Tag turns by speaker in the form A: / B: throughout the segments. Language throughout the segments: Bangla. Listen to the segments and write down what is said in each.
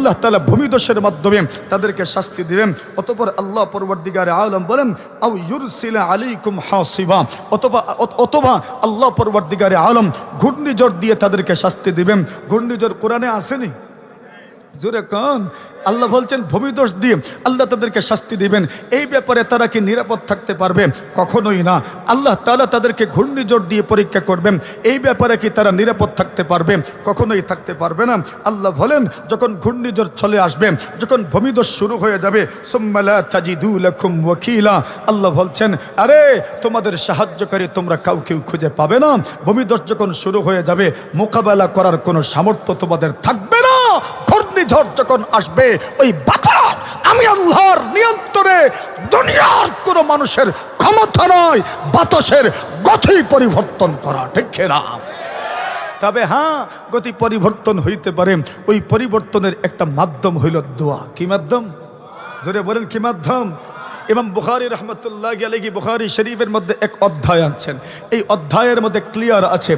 A: আল্লাহ তালা ভূমিদোষের মাধ্যমে তাদেরকে শাস্তি দিবেন। অতপর আল্লাহ পরবর্তীকারে আলম বলেন আউ ইউরসিলা আলাইকুম হাসিবা। অথবা অথবা আল্লাহ পরবর্তীকারে আলম ঘূর্ণিঝড় দিয়ে তাদেরকে শাস্তি দিবেন। ঘূর্ণিঝড় কোরআনে আসেনি? জোরে কন। আল্লাহ বলছেন, ভূমিদোষ দিয়ে আল্লাহ তাদেরকে শাস্তি দিবেন। এই ব্যাপারে তারা কি নিরাপদ থাকতে পারবে? কখনোই না। আল্লাহ তালা তাদেরকে ঘূর্ণিঝড় দিয়ে পরীক্ষা করবেন। এই ব্যাপারে কি তারা নিরাপদ থাকতে পারবে? কখনোই থাকতে পারবে না। আল্লাহ বলেন, যখন ঘূর্ণিঝড় চলে আসবে, যখন ভূমিদোষ শুরু হয়ে যাবে সুম্মালা আল্লাহ বলছেন, আরে, তোমাদের সাহায্যকারী তোমরা কাউকে খুঁজে পাবে না। ভূমিদোষ যখন শুরু হয়ে যাবে, মোকাবেলা করার কোনো সামর্থ্য তোমাদের থাকবে ঘূর্ণিঝড় যখন আসবে, ওই বাতাস আমি আল্লাহর নিয়ন্ত্রণে দুনিয়ার কোনো মানুষের ক্ষমতা নয় বাতাসের গতি পরিবর্তন করা, ঠিক না তবে হ্যাঁ গতি পরিবর্তন হইতে পারে। ওই পরিবর্তনের একটা মাধ্যম হইল দোয়া। কি মাধ্যম? জোরে বলেন, কি মাধ্যম? এবং বুখারি রহমতুল্লাহ আলহি বুখারি শরীফের মধ্যে এক অধ্যায় আনছেন। এই অধ্যায়ের মধ্যে ক্লিয়ার আছে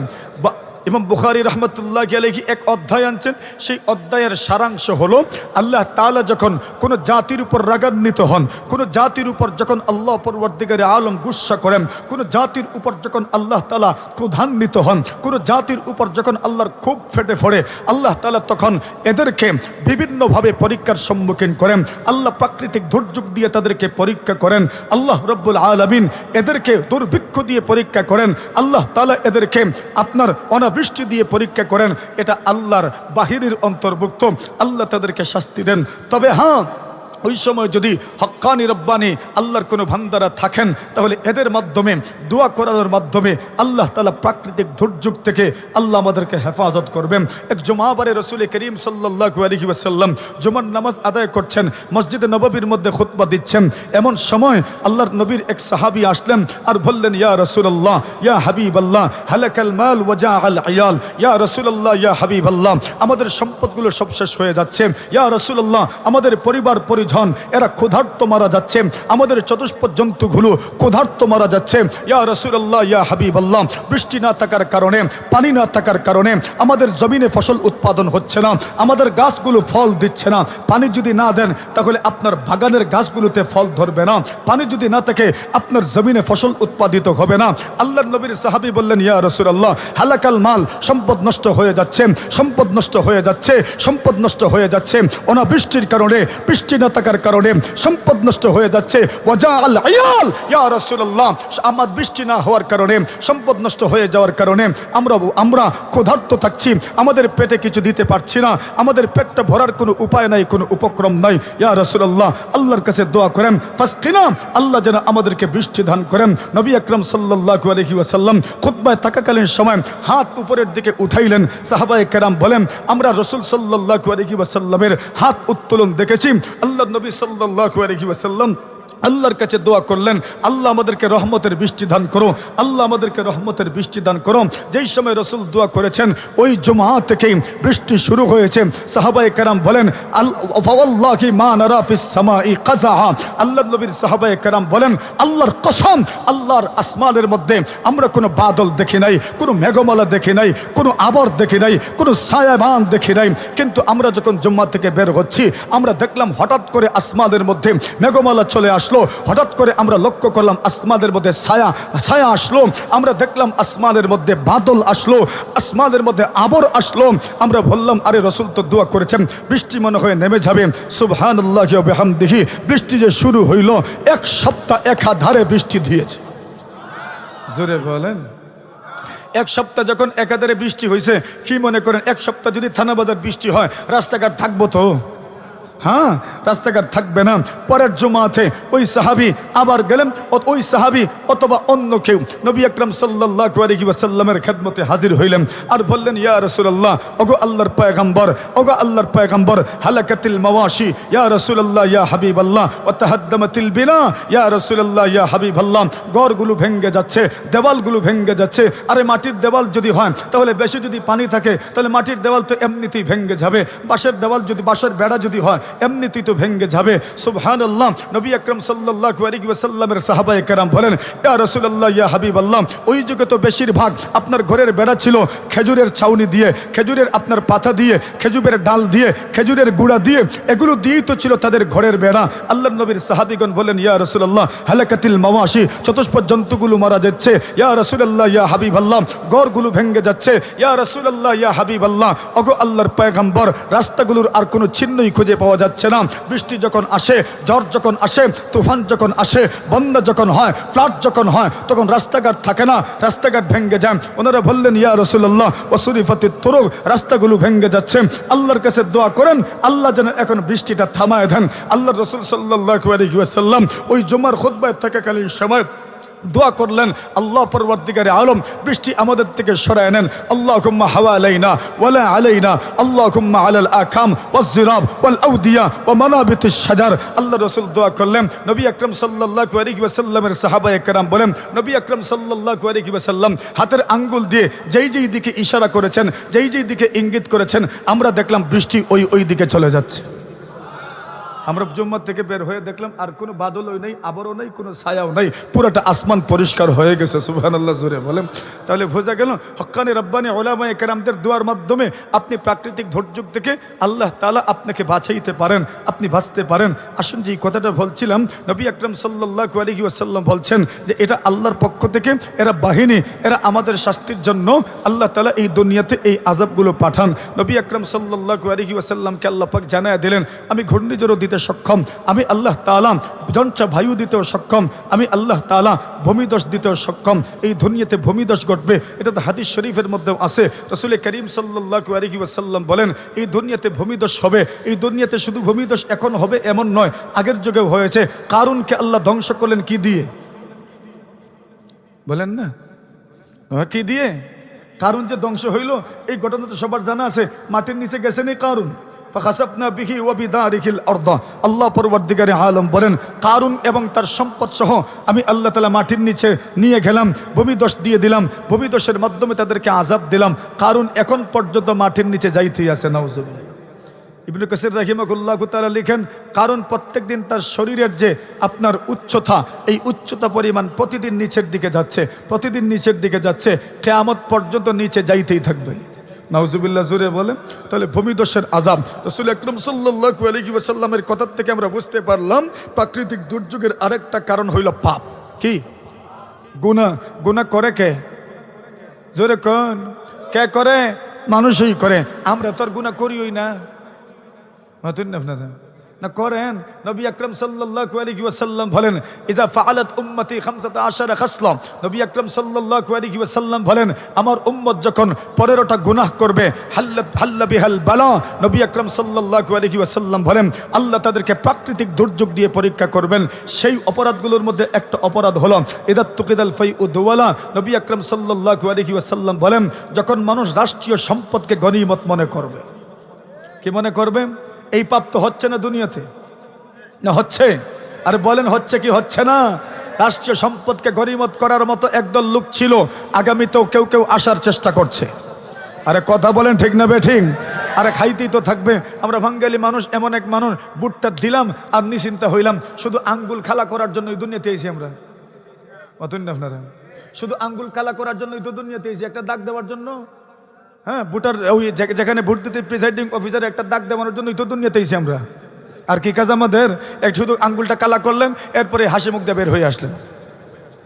A: এবং বুখারি রহমতুল্লাহ আলহি এক অধ্যায় আনছেন। সেই অধ্যায়ের সারাংশ হলো, আল্লাহ তালা যখন কোনো জাতির উপর রাগান্বিত হন, কোনো জাতির উপর যখন আল্লাহ পরবর্তীকারে আলম গুসা করেন, কোনো জাতির উপর যখন আল্লাহ তালা ক্রোধান্বিত হন, কোনো জাতির উপর যখন আল্লাহর খুব ফেটে ফোড়ে, আল্লাহ তালা তখন এদেরকে বিভিন্নভাবে পরীক্ষার সম্মুখীন করেন। আল্লাহ প্রাকৃতিক দুর্যোগ দিয়ে তাদেরকে পরীক্ষা করেন। আল্লাহ রব্বুল আলমিন এদেরকে দুর্ভিক্ষ দিয়ে পরীক্ষা করেন। আল্লাহ তালা এদেরকে আপনার অনাবৃষ্টি দিয়ে পরীক্ষা করেন এটা আল্লাহর বাহিরের অন্তর্ভুক্ত। আল্লাহ তাদেরকে শাস্তি দেন। তবে হ্যাঁ ওই সময় যদি হক্কানি রব্বানি আল্লাহর কোনো ভান্দারা থাকেন, তাহলে এদের মাধ্যমে, দোয়া করানোর মাধ্যমে আল্লাহ তালা প্রাকৃতিক দুর্যোগ থেকে আল্লাহ আমাদেরকে হেফাজত করবেন। এক জমাবারে রসুল করিম সাল্লাহ আলহি ওয়াসাল্লাম জুমার নামাজ আদায় করছেন, মসজিদে নববীর মধ্যে খুতবা দিচ্ছেন। এমন সময় আল্লাহর নবীর এক সাহাবি আসলেন আর বললেন, ইয়া রসুল্লাহ ইয়া হাবিব আল্লাহ হালাকাল মাল ওয়াজা আল আয়াল, ইয়া রসুল্লাহ ইয়া হাবিব আল্লাহ আমাদের সম্পদগুলো সব শেষ হয়ে যাচ্ছে। ইয়া রসুল্লাহ আমাদের পরিবার পরিজন এরা ক্ষুধার্ত মারা যাচ্ছে। আমাদের চতুষ্পদ জন্তুগুলো ক্ষুধার্ত মারা যাচ্ছে। ইয়া রসুল্লাহ ইয়া হাবিব আল্লাহ বৃষ্টি না থাকার কারণে, পানি না থাকার কারণে আমাদের জমিনে ফসল উৎপাদন হচ্ছে না, আমাদের গাছগুলো ফল দিচ্ছে না। পানি যদি না দেন, তাহলে আপনার বাগানের গাছগুলোতে ফল ধরবে না। পানি যদি না থাকে, আপনার জমিনে ফসল উৎপাদিত হবে না। আল্লাহ নবীর সাহাবি বললেন, ইয়া রসুল্লাহ হালাকাল মাল সম্পদ নষ্ট হয়ে যাচ্ছে, সম্পদ নষ্ট হয়ে যাচ্ছে, সম্পদ নষ্ট হয়ে যাচ্ছে। অনাবৃষ্টির কারণে বৃষ্টি না থাকার কারণে সম্পদ নষ্ট হয়ে যাচ্ছে। আমার বৃষ্টি না হওয়ার কারণে, সম্পদ নষ্ট হয়ে যাওয়ার কারণে আমরা আমরা ক্ষুধার্ত থাকছি। আমাদের পেটে কিছু দিতে পারছি না। আমাদের পেটটা ভরার কোনো উপায় নাই, কোনো উপক্রম নাই। ইয়া রসুল্লাহ আল্লাহর কাছে দোয়া করেন, ফাসকিনা, আল্লাহ যেন আমাদেরকে বৃষ্টি দান করেন। নবী আকরম সাল্লাল্লাহু আলাইহি ওয়াসাল্লাম খুতবায় থাকাকালীন সময় হাত উপরের দিকে উঠাইলেন। সাহাবায়ে কেরাম বলেন, আমরা রসুল সাল্লাল্লাহু আলাইহি ওয়াসাল্লামের হাত উত্তোলন দেখেছি। আল্লাহ নবী সাল্লাহ আলহি ওয়াসাল্লাম আল্লাহর কাছে দোয়া করলেন, আল্লাহ আমাদেরকে রহমতের বৃষ্টি দান করো, আল্লাহ আমাদেরকে রহমতের বৃষ্টি দান করো। যেই সময় রসুল দোয়া করেছেন, ওই জমা থেকেই বৃষ্টি শুরু হয়েছে। সাহাবাই কারাম বলেন আল্লাহি নবীর সাহাবাই কারাম বলেন, আল্লাহর কসম, আল্লাহর আসমানের মধ্যে আমরা কোনো বাদল দেখি নাই, কোনো মেঘমালা দেখি নাই, কোনো আবর দেখি নাই, কোনো ছায়াবান দেখি নাই। কিন্তু আমরা যখন জম্মা থেকে বের হচ্ছি, আমরা দেখলাম হঠাৎ করে আসমানের মধ্যে মেঘমালা চলে আসলো। হঠাৎ করে আমরা লক্ষ্য করলাম আসমানের মধ্যে ছায়া ছায়া আসলো। আমরা দেখলাম আসমানের মধ্যে বাদল আসলো আসমানের মধ্যে আবর আসলো। আমরা বললাম আরে রসুল তো দোয়া করেছেন বৃষ্টি মনে হয়ে নেমে যাবে। সুবহান দেখি বৃষ্টি যে শুরু হইল এক সপ্তাহ একাধারে বৃষ্টি দিয়েছে। জোরে বলেন। এক সপ্তাহ যখন একাধারে বৃষ্টি হয়েছে কি মনে করেন এক সপ্তাহ যদি থানা বাজার বৃষ্টি হয় রাস্তাঘাট থাকব তো? হ্যাঁ রাস্তাঘাট থাকবে না। পরের জমাতে ওই সাহাবি আবার গেলেন, ও- ওই সাহাবি অথবা অন্য কেউ। নবী আকরাম সাল্লাল্লাহু আলাইহি ওয়াসাল্লামের খেদমতে হাজির হইলেন আর বললেন, ইয়া রাসূলুল্লাহ, ওগো আল্লাহর পয়গম্বর, ওগো আল্লাহর পয়গম্বর, হালাকাতিল মাওয়াশি, ইয়া রাসূলুল্লাহ, ইয়া হাবিবাল্লাহ, ওয়া তাহাদ্দামাতিল বিনা, ইয়া রাসূলুল্লাহ, ইয়া হাবিবাল্লাহ ঘরগুলো ভেঙ্গে যাচ্ছে, দেওয়ালগুলো ভেঙ্গে যাচ্ছে। আরে মাটির দেওয়াল যদি হয়, তাহলে বেশি যদি পানি থাকে, তাহলে মাটির দেওয়াল তো এমনিতেই ভেঙ্গে যাবে। বাঁশের দেওয়াল যদি বাঁশের বেড়া যদি হয় এমনিতেই তো ভেঙ্গে যাবে। সুবহান আল্লাহ নবী আকরম সাল্লাহ আলিক সাহাবাই কেরাম বলেন, ইয়া রসুল্লাহ ইয়া হাবিব আল্লাহ ওই যুগে তো বেশিরভাগ আপনার ঘরের বেড়া ছিল, খেজুরের ছাউনি দিয়ে, খেজুরের আপনার পাতা দিয়ে, খেজুরের ডাল দিয়ে, খেজুরের গুঁড়া দিয়ে, এগুলো দিয়েই তো ছিল তাদের ঘরের বেড়া। আল্লাহ নবীর সাহাবিগণ বলেন, ইয়া রসুল্লাহ হালাকাতিল মাওয়াশি চতুষ্প জন্তুগুলো মারা যাচ্ছে। ইয়া রসুল্লাহ ইয়া হাবিব আল্লাহ গড়গুলো ভেঙ্গে যাচ্ছে। ইয়া রসুল্লাহ ইয়া হাবিব আল্লাহ অগো আল্লাহর পয়গাম্বর, রাস্তাগুলোর আর কোনো চিহ্নই খুঁজে পাওয়া যাচ্ছে না। বৃষ্টি যখন আসে, ঝড় যখন আসে, তুফান যখন আসে, বন্যা যখন হয় ফ্লাড যখন হয়, তখন রাস্তাঘাট থাকে না, রাস্তাঘাট ভেঙ্গে যায়। ওনারা বললেন, ইয়া রসুল্লাহ ও শরীফাতি তরুক, রাস্তাগুলো ভেঙ্গে যাচ্ছে। আল্লাহর কাছে দোয়া করেন, আল্লাহ যেন এখন বৃষ্টিটা থামায় দেন। আল্লাহ রসুল সাল্লাহ ওই জমার খোদ্বায় থাকাকালীন সময় দোয়া করলেন, আল্লাহ পরবর্তীকারে আলম, বৃষ্টি আমাদের থেকে সরায় নেন। আল্লাহ কুম্মা হাওয়া আলাইনা ওয়ালা আলাইনা। আল্লাহ কুম্মা আলাল আখাম ওয়াজিরাব ওয়াল আউদিয়া ও মানাবিত সাজার আল্লাহ রসুল দোয়া করলেন। নবী আকরম সাল্লাহ আলিক ওয়াসাল্লামের সাহাবা একরাম বলেন, নবী আকরম সাল্লাহ আলিক ওয়াসাল্লাম হাতের আঙ্গুল দিয়ে যেই যেই দিকে ইশারা করেছেন, যেই যেই দিকে ইঙ্গিত করেছেন, আমরা দেখলাম বৃষ্টি ওই ওই দিকে চলে যাচ্ছে। আমরা জুম্মার থেকে বের হয়ে দেখলাম, আর কোনো বাদলও নেই, আবরও নেই, কোনো ছায়াও নেই। পুরোটা আসমান পরিষ্কার হয়ে গেছে সুবহান আল্লাহ জুড়ে বলেন। তাহলে বোঝা গেল, হক্কানি রব্বানি ওলামায় কেরামদের দোয়ার মাধ্যমে আপনি প্রাকৃতিক দুর্যোগ থেকে আল্লাহ তালা আপনাকে বাঁচাইতে পারেন, আপনি বাঁচতে পারেন। আসুন যে এই কথাটা বলছিলাম, নবী আকরম সাল্লাহ আলহি আসাল্লাম বলছেন যে এটা আল্লাহর পক্ষ থেকে, এরা বাহিনী, এরা আমাদের শাস্তির জন্য আল্লাহ তালা এই দুনিয়াতে এই আজাবগুলো পাঠান। নবী আকরম সাল্লাহ আলহি আসাল্লামকে আল্লাহ পাক জানায় দিলেন, আমি ঘূর্ণিঝড়ও দিতে সক্ষম, আমি আল্লাহ তালা জঞ্চা বায়ু দিতেও সক্ষম, আমি আল্লাহ তালা ভূমিদোষ দিতেও সক্ষম। এই দুনিয়াতে ভূমিদোষ ঘটবে, এটা তো হাদিস শরীফের মধ্যেও আছে। রসুল করিম সাল্লাহ আলহি ওয়াসাল্লাম বলেন, এই দুনিয়াতে ভূমিদোষ হবে, এই দুনিয়াতে শুধু ভূমিদোষ এখন হবে এমন নয়, আগের যুগেও হয়েছে। কারণকে আল্লাহ ধ্বংস করলেন কি দিয়ে? বলেন না। কি দিয়ে? কারণ যে ধ্বংস হইল, এই ঘটনা তো সবার জানা আছে, মাটির নিচে গেছে নি কারণ আল্লাহ আলম বলেন এবং তার আমি মাটির নিচে নিয়ে গেলাম দিয়ে দিলাম মাধ্যমে তাদেরকে আজাব দিলাম কারণ এখন পর্যন্ত মাটির নিচে যাইতেই আছে লিখেন কারণ প্রত্যেক দিন তার শরীরের যে আপনার উচ্চতা, এই উচ্চতা পরিমাণ প্রতিদিন নিচের দিকে যাচ্ছে, প্রতিদিন নিচের দিকে যাচ্ছে, কেয়ামত পর্যন্ত নিচে যাইতেই থাকবে। নাউজুবিল্লাহ, জুরে বলে তাহলে ভূমিদোষের আজাব রসুল আকরম সাল্লাহ আলী ওয়াসাল্লামের কথার থেকে আমরা বুঝতে পারলাম, প্রাকৃতিক দুর্যোগের আরেকটা কারণ হইল পাপ। কি? গুণা গুণা করে কে? জোরে কন। কে করে? মানুষই করে। আমরা তোর আর গুণা না। মাতুন না আপনারা? না করেন? নবী আকরম সাল্লাল্লাহু আলাইহি বলেন ইজা ফাআলাত উম্মতি 15 আশারা খাসলা। নবী আকরম সাল্লাল্লাহু আলাইহি ওয়াসাল্লাম বলেন, আমার উম্মত যখন 15টা গুনাহ করবে হাল্লাত হাল্লা বিহাল বালা। নবী আকরম সাল্লাল্লাহু আলাইহি ওয়াসাল্লাম বলেন, আল্লাহ তাদেরকে প্রাকৃতিক দুর্যোগ দিয়ে পরীক্ষা করবেন। সেই অপরাধগুলোর মধ্যে একটা অপরাধ হলো ইদাত তুকিদাল ফাই উদওয়ালা নবী আকরম সাল্লাল্লাহু আলাইহি ওয়াসাল্লাম বলেন, যখন মানুষ রাষ্ট্রীয় সম্পদকে গনিমত মনে করবে। কি মনে করবে? এই পাপ তো হচ্ছে না দুনিয়াতে। না হচ্ছে? আর বলেন, হচ্ছে কি, হচ্ছে না? রাষ্ট্রীয় সম্পদকে গরিমত করার মতো একদল লোক ছিল, আগামীতেও কেউ কেউ আসার চেষ্টা করছে। আরে কথা বলেন ঠিক না বেঠিক আরে খাইতেই তো থাকবে। আমরা বাঙ্গালি মানুষ, এমন এক মানুষ, বুটটা দিলাম আর নিশ্চিন্তা হইলাম। শুধু আঙ্গুল খালা করার জন্য দুনিয়াতে এসেছি আমরা। অতন আপনারা, শুধু আঙ্গুল কালা করার জন্য তো দুনিয়াতে এসেছি একটা দাগ দেওয়ার জন্য? হ্যাঁ ভোটার, ওই যেখানে ভোট দিতে প্রিসাইডিং অফিসার একটা দাগ দেওয়ানোর জন্য তো দুনিয়াতে এসেছি আমরা। আর কি কাজ আমাদের? এক শুধু আঙ্গুলটা কালা করলেন, এরপরে হাসি মুখ দিয়ে বের হয়ে আসলেন।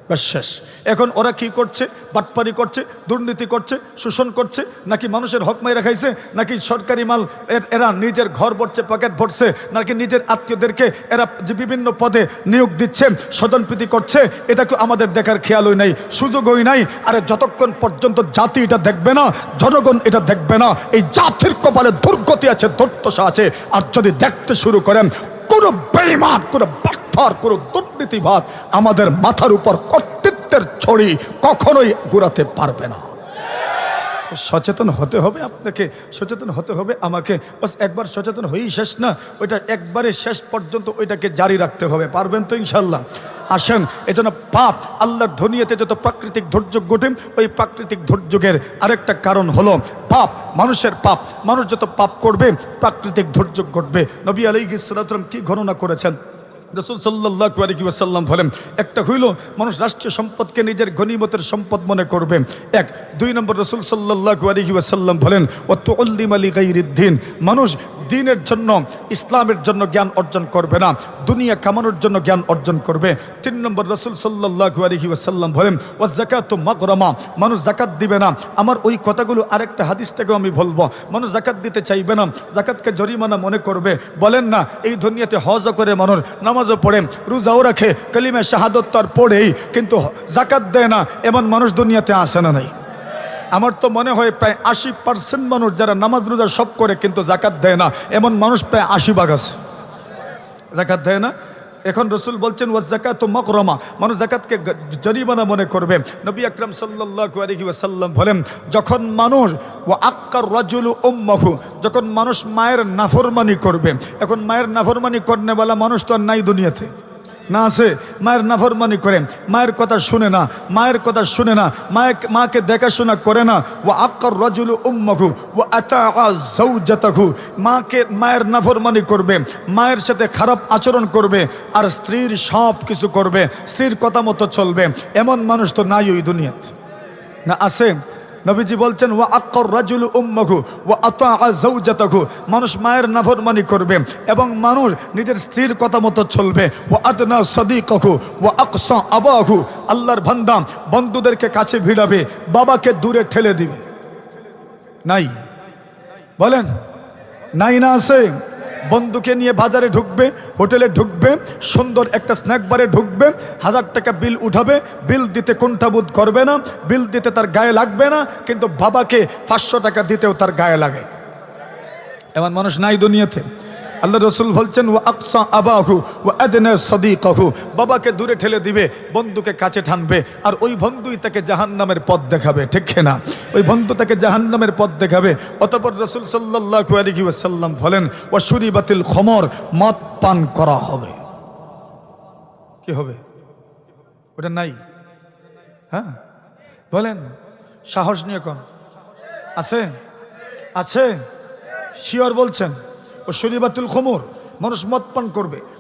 A: ব্যাস, শেষ। এখন ওরা কি করছে? বাটপারি করছে, দুর্নীতি করছে, শোষণ করছে, নাকি মানুষের হক মাইরা খাইছে, নাকি সরকারি মাল এর- নিজের ঘর ভরছে, পকেট ভরছে, নাকি নিজের আত্মীয়দেরকে এরা যে বিভিন্ন পদে নিয়োগ দিচ্ছে সদনপ্রীতি করছে, এটা তো আমাদের দেখার খেয়ালই নাই, সুযোগই নাই। আরে যতক্ষণ পর্যন্ত জাতি এটা দেখবে না, জনগণ এটা দেখবে না, এই জাতির কপালে দুর্গতি আছে, দুর্দশা আছে। আর যদি দেখতে শুরু করেন, কোনো বেইমান কোনো বাটফার করুক দুর্নীতিবাদ আমাদের মাথার উপর কর্তৃত্বের ছড়ি কখনোই ঘুরাতে পারবে না। সচেতন হতে হবে আপনাকে, সচেতন হতে হবে আমাকে। বাস একবার সচেতন হয়েই শেষ না, ওইটা একবারে শেষ পর্যন্ত ওইটাকে জারি রাখতে হবে, পারবেন তো ইনশাল্লাহ আসেন এজন্য পাপ আল্লাহর ধনিয়াতে যত প্রাকৃতিক দুর্যোগ ঘটে, ওই প্রাকৃতিক দুর্যোগের আরেকটা কারণ হলো পাপ, মানুষের পাপ। মানুষ যত পাপ করবে, প্রাকৃতিক দুর্যোগ ঘটবে। নবী আলী সাল্লাম কি ঘটনা করেছেন? রসুল সাল্লাহ সাল্লাম বলেন, একটা হইল, মানুষ রাষ্ট্রীয় সম্পদকে নিজের গণিমতের সম্পদ মনে করবে। এক, দুই নম্বর রসুল সাল্লাহ সাল্লাম বলেন অত তো আলী গাইরুদ্দিন মানুষ দিনের জন্য, ইসলামের জন্য জ্ঞান অর্জন করবে না। দুনিয়া কামানোর জন্য জ্ঞান অর্জন করবে। তিন নম্বর রসুল সাল্লাহু আলহি ওয়াসাল্লাম বলেন ও জাকাত মাগরামা মানুষ জাকাত দিবে না। আমার ওই কথাগুলো আরেকটা হাদিস থেকেও আমি বলব। মানুষ জাকাত দিতে চাইবে না জাকাতকে জরিমানা মনে করবে। বলেন না, এই দুনিয়াতে হজও করে মানুষ নামাজও পড়ে, রোজাও রাখে, কালিমে শাহাদত তার পড়েই, কিন্তু জাকাত দেয় না, এমন মানুষ দুনিয়াতে আসে না নাই। আমার তো মনে হয় প্রায় আশি পার্সেন্ট মানুষ যারা নামাজ রোজা সব করে কিন্তু জাকাত দেয় না। এমন মানুষ প্রায় আশি ভাগ আছে। জাকাত দেয় না? এখন রসুল বলছেন ও জাকাত মকরমা। মানুষ জাকাতকে জরিমানা মনে করবে। নবী আকরাম সাল্লাহ আলহি বলেন, যখন মানুষ ও আক্কার রাজুল উম্মাহু, যখন মানুষ মায়ের নাফরমানি করবে, এখন মায়ের নাফরমানি করনেওয়ালা মানুষ তো আর নাই দুনিয়াতে। না আছে, মায়ের নাফরমানি করে মায়ের কথা শুনে না, মায়ের কথা শুনে না মায়ের মাকে দেখাশোনা করে না। ও আক্কর রজুল উম্মঘু ও আতাহু মাকে মায়ের নাফরমানি করবে, মায়ের সাথে খারাপ আচরণ করবে, আর স্ত্রীর সব কিছু করবে, স্ত্রীর কথা মতো চলবে। এমন মানুষ তো নাই ওই দুনিয়াতে। না আছে? নবীজি বলছেন, ওয়া আক্কর রাজুল উম্মহু, ওয়া আতা জাওজাতাহু মানুষ মায়ের নাফরমানি করবে এবং মানুষ নিজের স্ত্রীর কথা মতো চলবে। ওয়া আদনা সাদিকাহু, ওয়া আকসা আবাহু। আল্লাহর বান্দা বন্ধুদেরকে কাছে ভিড়াবে, বাবাকে দূরে ঠেলে দিবে। নাই। বলেন, নাই না আছে? বন্ধুকে নিয়ে বাজারে ঢুকবে, হোটেলে ঢুকবে, সুন্দর একটা স্ন্যাক বারে ঢুকবে, হাজার টাকা বিল উঠাবে, বিল দিতে কোনটাবোধ করবে না, বিল দিতে তার গায়ে লাগবে না, কিন্তু বাবাকে পাঁচশো টাকা দিতেও তার গায়ে লাগে। এমন মানুষ নাই দুনিয়াতে। আল্লাহ রসুল বলছেন ও আকসা আবাহু ও আদনে সদিকহু। বাবাকে দূরে ঠেলে দিবে, বন্ধুকে কাছে ঠানবে আর ওই বন্ধুই তাকে জাহান্নামের পথ দেখাবে, ঠিক না ওই বন্ধু তাকে জাহান্নামের পথ দেখাবে। অতপর রসুল সাল্লাহ আলহি ওয়াসাল্লাম বলেন ও সুরিবাতিল খমর, মদ পান করা হবে। কি হবে? ওটা নাই? হ্যাঁ? বলেন, সাহস নিয়ে কন। আছে? আছে? শিওর বলছেন। ও শরীবাতুল খমর। মানুষ মদ পান করবে।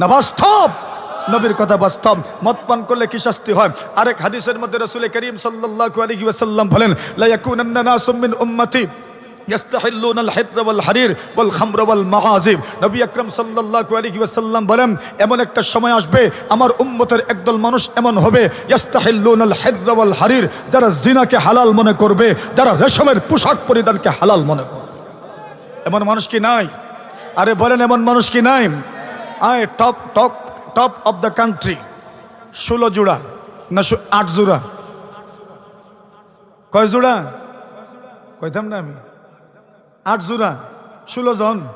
A: না বাস্তব নবীর কথা বাস্তব মদ পান করলে কি শাস্তি হয় আরেক হাদিসের মধ্যে রসুল করিম সাল্লাল্লাহু আলাইহি ওয়াসাল্লাম বলেন লা ইয়াকুনান্না নাসুম মিন উম্মতি يستحلون الحر والحرير والخمر والمعازف নবী আকরাম সাল্লাল্লাহু আলাইহি ওয়াসাল্লাম বলেন এমন একটা সময় আসবে আমার উম্মতের একদল মানুষ এমন হবে ইয়াস্তাহিল্লুন আল হির ওয়াল হারির যারা জিনাকে হালাল মনে করবে যারা রেশমের পোশাক পরিধানকে হালাল মনে করবে এমন মানুষ কি নাই আরে বলেন এমন মানুষ কি নাই আয় top top top of the country ষোলো জোড়া না আট জোড়া? কয় জোড়া? কইতাম না আমি। আট জোড়া। ষোলো জন।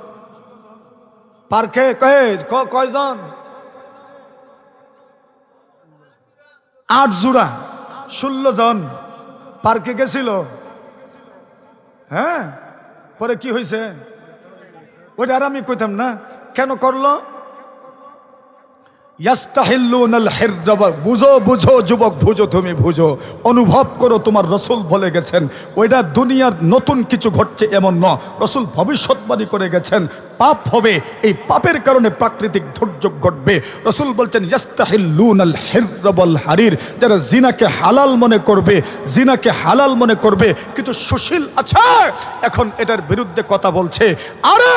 A: পার্কে কয়ে কয়জন? আট জোড়া। ষোলো জন। পার্কে গেছিল। হ্যাঁ? পরে কি হয়েছে ওইটা আর আমি কইতাম না। কেন করল? বুঝো বুঝো, যুবক, বুঝো, তুমি বুঝো। অনুভব করো তোমার রসুল বলে গেছেন। ওইটা দুনিয়ার নতুন কিছু ঘটছে এমন ন রসুল ভবিষ্যৎবাণী করে গেছেন। পাপ হবে, এই পাপের কারণে প্রাকৃতিক দুর্যোগ ঘটবে। রসুল বলছেন, ইয়াস্তাহিল্লুনাল হিররাবাল হারির যারা জিনাকে হালাল মনে করবে, জিনাকে হালাল মনে করবে, কিন্তু সুশীল আছে। এখন এটার বিরুদ্ধে কথা বলছে, আরে,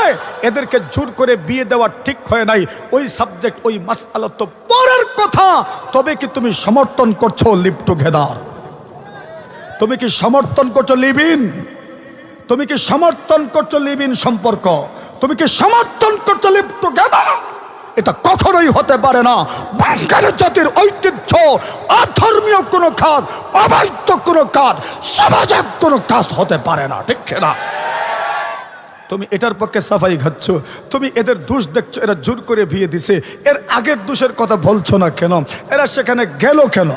A: এদেরকে জোর করে বিয়ে দেওয়া ঠিক হয় নাই। ওই সাবজেক্ট ওই মাসআলা তো পরের কথা। তবে কি তুমি সমর্থন করছ লিপ টুগেদার তুমি কি সমর্থন করছ লিভিন তুমি কি সমর্থন করছ লিভিন সম্পর্ক? তুমি কি সমর্থন করছ লিভ টুগেদার এটা কখনোই হতে পারে না। বাঙালি জাতির ঐতিহ্য, অধর্মীয় কোনো কাজ, অবৈধ কোনো কাজ, সমাজের কোনো কাজ হতে পারে না, ঠিক না তুমি এটার পক্ষে সাফাই খাচ্ছ। তুমি এদের দোষ দেখছ, এরা জোর করে বিয়ে দিছে। এর আগের দোষের কথা বলছো না কেন? এরা সেখানে গেল কেন?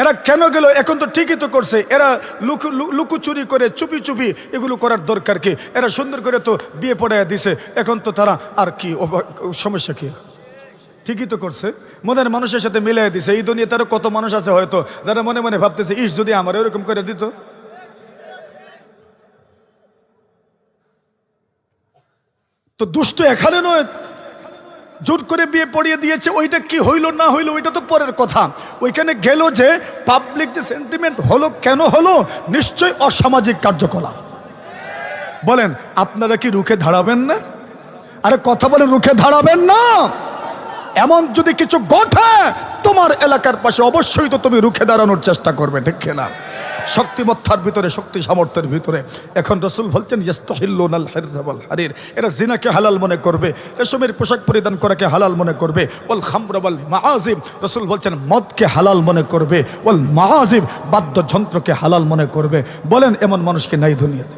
A: এরা কেন গেল? এখন তো ঠিকই তো করছে। এরা লুকু লুকোচুরি করে, চুপি চুপি এগুলো করার দরকার কি? এরা সুন্দর করে তো বিয়ে পড়াইয়া দিছে। এখন তো তারা আর কি সমস্যা কি? ঠিকই তো করছে। মনের মানুষের সাথে মিলাই দিছে। এই দুনিয়া তারও কত মানুষ আছে হয়তো, যারা মনে মনে ভাবতেছে, ইস, যদি আমার এরকম করে দিত। তো দুষ্ট এখানে নয় জোর করে বিয়ে পড়িয়ে দিয়েছে, ওইটা কি হইল না হইল, ওইটা তো পরের কথা। ওইখানে গেল যে পাবলিক যে সেন্টিমেন্ট হলো কেন হলো নিশ্চয় অসামাজিক কার্যকলাপ। বলেন, আপনারা কি রুখে দাঁড়াবেন না? আরে কথা বলেন, রুখে দাঁড়াবেন না। এমন যদি কিছু ঘটে, তোমার এলাকার পাশে অবশ্যই তো তুমি রুখে দাঁড়ানোর চেষ্টা করবে, ঠিক না শক্তিমত্তার ভিতরে, শক্তি সামর্থ্যের ভিতরে। এখন রসুল বলছেন হারির এরা জিনাকে হালাল মনে করবে, রেশমের পোশাক পরিধান করাকে হালাল মনে করবে। ওয়াল খামরাবাল মাআজিব রসুল বলছেন, মদকে হালাল মনে করবে। ওয়াল মাআজিব বাদ্যযন্ত্রকে হালাল মনে করবে। বলেন, এমন মানুষকে নাই দুনিয়াতে?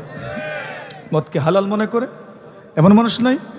A: মদকে হালাল মনে করে? এমন মানুষ নাই?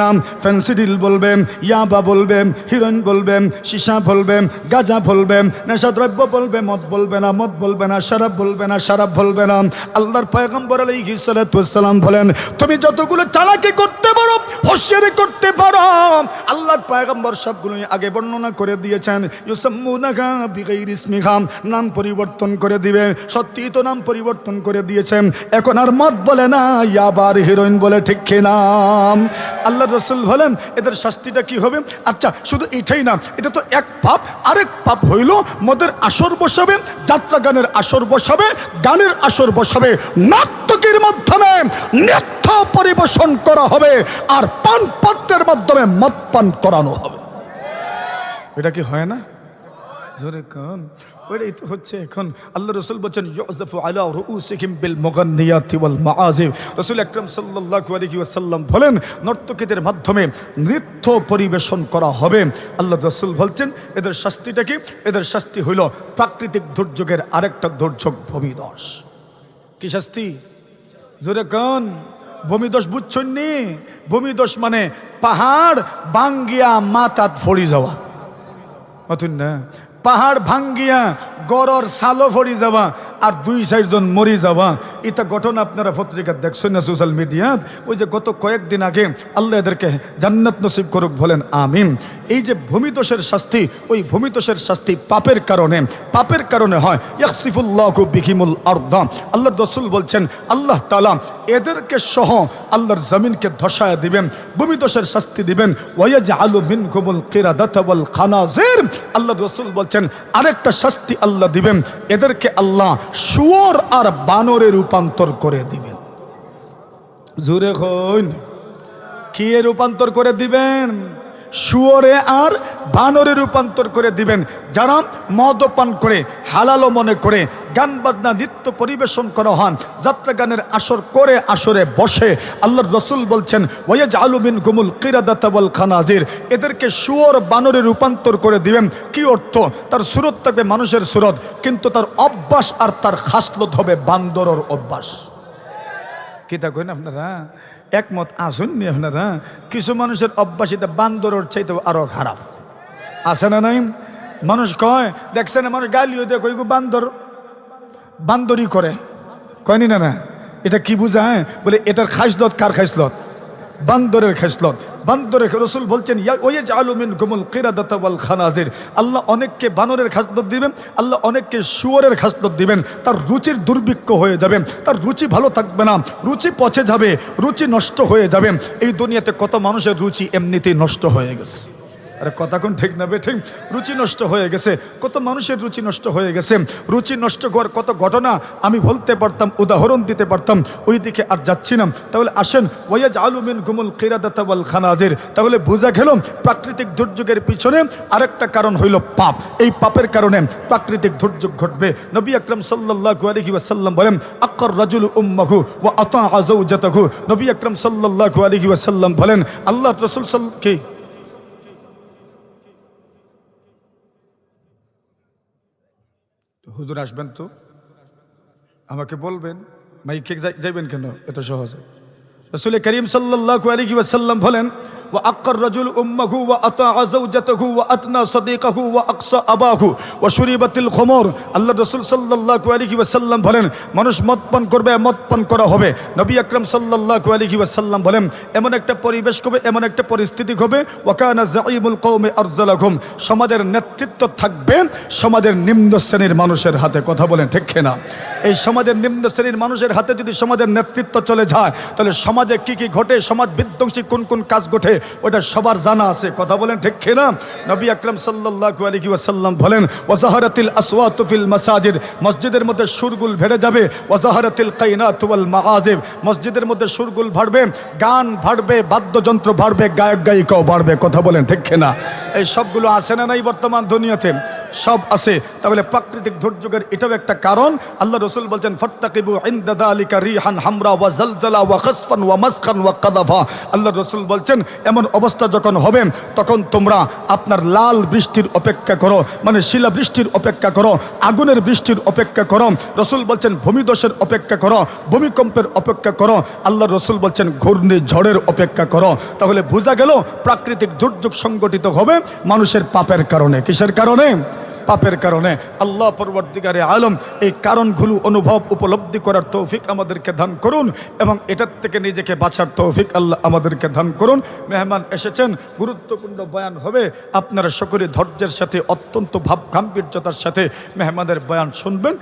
A: না। ফেন্সিডিল বলবে, ইয়াবা বলবে হিরোইন বলবে, সীসা বলবে, গাজা বলবে, নেশাদ্রব্য বলবে, মদ বলবে না, মদ বলবে না, শারাব বলবে না, শারাব বলবে না। আল্লাহর পয়গম্বর আলাইহিস সালাম বলেন, তুমি যতগুলো চালাকি করতে পারো, হুঁশিয়ারি করতে পারো। আল্লাহর পয়গম্বর সবগুলোই আগে বর্ণনা করে দিয়েছেন ইসমিখাম নাম পরিবর্তন করে দিবে সত্যি তো নাম পরিবর্তন করে দিয়েছেন। এখন আর মদ বলে না ইয়াবার হিরোইন বলে ঠিক নাম আল্লাহ রসুল বলেন, এদের শাস্তিটা কি হবে? আচ্ছা শুধু এটাই না, এটা তো এক পাপ, আরেক পাপ হইল, মদের আসর বসাবে যাত্রা গানের আসর বসাবে, গানের আসর বসাবে নাটকের মাধ্যমে নৃত্য পরিবেশন করা হবে, আর পান পাত্রের মাধ্যমে মদ পান করানো হবে। এটা কি হয় না? জোরে কান। ওইটাই তো হচ্ছে এখন। আল্লাহ রসুল বলছেন ইউজাফু আলা রুউসিহিম বিল মুগান্নিয়াতি ওয়াল মাআজিব। রাসূল আকরাম সাল্লাল্লাহু আলাইহি ওয়াসাল্লাম বলেন, নর্তকীদের মাধ্যমে নৃত্য পরিবেশন করা হবে। আল্লাহ রসুল বলছেন, এদের শাস্তিটা কি? এদের শাস্তি হইল প্রাকৃতিক দুর্যোগের আরেকটা দুর্যোগ ভূমিদশ কি শাস্তি? জোরে কান। ভূমিদোষ বুঝছেন নি ভূমিদোষ মানে পাহাড় বাঙ্গিয়া মাতাত ফড়ি যাওয়া। অতুন না। পাহাড় ভাঙ্গিয়া গড়র সালো ভরি যাবা আর দুই চারজন মরি যাওয়া এটা ঘটনা আপনারা পত্রিকা দেখছেন না সোশ্যাল মিডিয়াত ওই যে গত কয়েকদিন আগে আল্লাহ এদেরকে জান্নাত নসিব করুক বলেন, আমিন। এই যে ভূমিদোষের শাস্তি, ওই ভূমিদোষের শাস্তি পাপের কারণে পাপের কারণে হয়। বিহিমুল আর্দাম আল্লাহ রসুল বলছেন, আল্লাহ তালা এদেরকে সহ আল্লাহর জমিনকে ধসায় দিবেন, ভূমিদোষের শাস্তি দিবেন। ওয়াজ আলু মিন কুমুল কিরাদাতাওয়াল খানাজির। আল্লাহ রসুল বলছেন, আরেকটা শাস্তি আল্লাহ দিবেন। এদেরকে আল্লাহ শুয়োর আর বানরে রূপান্তর করে দিবেন। জুরে হইন কি রূপান্তর করে দিবেন? শুয়োরে আর বানরে রূপান্তর করে দিবেন। যারা মদপান করে হালালো মনে করে, গান বাজনা, নৃত্য পরিবেশন করা হন, যাত্রা গানের আসর করে আসরে বসে, আল্লাহর রসুল বলছেন ওয়াজ আলুমিন গুমুল কিরাদাতাবল খানাজির। এদেরকে শুয়োর বানরে রূপান্তর করে দিবেন। কি অর্থ? তার সুরত থাকবে মানুষের সুরত, কিন্তু তার অভ্যাস আর তার খাসলত হবে বান্দরর অভ্যাস। কি তা কইন আপনারা? একমত আসুননি আপনারা, কিছু মানুষের অভ্যাসিত বান্দরের চাইতে আরও খারাপ। আছে না নাই? মানুষ কয় দেখছে না মানুষ গালিও দেয় কই গো বান্দর বান্দরি করে। কয়নি না না এটা কি বুঝায়? বলে, এটার খাইসলত কার খাইসলত বান্দরের খাইসলত বান্দরে রসুল বলছেন ওয়েজ ওয়ে আলুমিন গুমুল কিরাদাতা ওয়াল খানাজির। আল্লাহ অনেককে বানরের খাসলত দিবেন, আল্লাহ অনেককে শুয়োরের খাসলত দিবেন। তার রুচির দুর্ভিক্ষ হয়ে যাবে, তার রুচি ভালো থাকবে না, রুচি পচে যাবে, রুচি নষ্ট হয়ে যাবে। এই দুনিয়াতে কত মানুষের রুচি এমনিতেই নষ্ট হয়ে গেছে। আরে কথা কোন ঠিক না বেঠিক রুচি নষ্ট হয়ে গেছে। কত মানুষের রুচি নষ্ট হয়ে গেছে। রুচি নষ্ট করার কত ঘটনা আমি বলতে পারতাম, উদাহরণ দিতে পারতাম ওই দিকে আর যাচ্ছি না। তাহলে আসেন ওয়াজ আলুমিন গুমুল কিরাদাতাওয়াল খানাজির। তাহলে বোঝা গেল, প্রাকৃতিক দুর্যোগের পিছনে আরেকটা কারণ হইল পাপ। এই পাপের কারণে প্রাকৃতিক দুর্যোগ ঘটবে। নবী আকরাম সাল্লাল্লাহু আলাইহি ওয়াসাল্লাম বলেন, আক্কর রাজুল উম্মাহু ওয়া আতা আযাওজাতাহু নবী আকরাম সাল্লাল্লাহু আলাইহি ওয়াসাল্লাম বলেন, আল্লাহ রাসূল সাল্লাল্লাহু কি তো হুজুর আসবেন তো? আমাকে বলবেন, মাইকে যাই- যাইবেন কেন? এটা সহজে। রসুল করিম সাল্লাহ আলী ওয়াসাল্লাম বলেন وأقر الرجل أمه وأطاع زوجته وأتنى صديقه وأقصى أباه وشربت الخمر আল্লাহ রসুল সাল্লাল্লাহু আলাইহি ওয়াসাল্লাম বলেন মানুষ মদ পান করবে মদ পান করা হবে নবী আকরাম সাল্লাল্লাহু আলাইহি ওয়াসাল্লাম বলেন এমন একটা পরিবেশ হবে এমন একটা পরিস্থিতি হবে ওয়াকানা জাইমুল কওমে আরজালাহুম সমাজের নেতৃত্ব থাকবে সমাজের নিম্ন শ্রেণীর মানুষের হাতে কথা বলেন ঠিক না এই সমাজের নিম্ন শ্রেণীর মানুষের হাতে যদি সমাজের নেতৃত্ব চলে যায় তাহলে সমাজে কি কি ঘটে সমাজ বিধ্বংসী কোন কোন কাজ ঘটে ওটা সবার জানা আছে। কথা বলেন ঠিক খেলাম নবী আকরম সাল্লাহু আলী ওয়াসাল্লাম বলেন, ওয়াজাহারাতিল আসওয়াতফিল মসাজিদ মাসাজিদ মসজিদের মধ্যে সুরগুল ভেড়ে যাবে। ওয়াজাহারাতিল কাইনাতুয়াল মাহাজেব মসজিদের মধ্যে সুরগুল ভাড়বে, গান ভাড়বে, বাদ্যযন্ত্র ভাড়বে গায়ক গায়িকাও বাড়বে। কথা বলেন ঠিক খেনা এই সবগুলো আসে না নাই বর্তমান দুনিয়াতে? সব আছে। তাহলে প্রাকৃতিক দুর্যোগের এটাও একটা কারণ। আল্লাহ রসুল বলছেন হামরা ওয়া ওয়া খাসফান ওয়া ওয়া আল্লাহ রসুল বলছেন, এমন অবস্থা যখন হবে, তখন তোমরা আপনার লাল বৃষ্টির অপেক্ষা করো মানে শিলা বৃষ্টির অপেক্ষা করো, আগুনের বৃষ্টির অপেক্ষা করো, রসুল বলছেন ভূমিদোষের অপেক্ষা করো, ভূমিকম্পের অপেক্ষা করো, আল্লাহ রসুল বলছেন ঘূর্ণি ঝড়ের অপেক্ষা করো। তাহলে বোঝা গেল, প্রাকৃতিক দুর্যোগ সংগঠিত হবে মানুষের পাপের কারণে, কিসের কারণে? পাপের কারণে আল্লাহ পরবর্তীকারে আলম এই কারণগুলো অনুভব উপলব্ধি করার তৌফিক আমাদেরকে দান করুন এবং এটার থেকে নিজেকে বাঁচার তৌফিক আল্লাহ আমাদেরকে দান করুন। মেহমান এসেছেন, গুরুত্বপূর্ণ বয়ান হবে। আপনারা সকলে ধৈর্যের সাথে, অত্যন্ত ভাব গাম্ভীর্যতার সাথে মেহমানের বয়ান শুনবেন।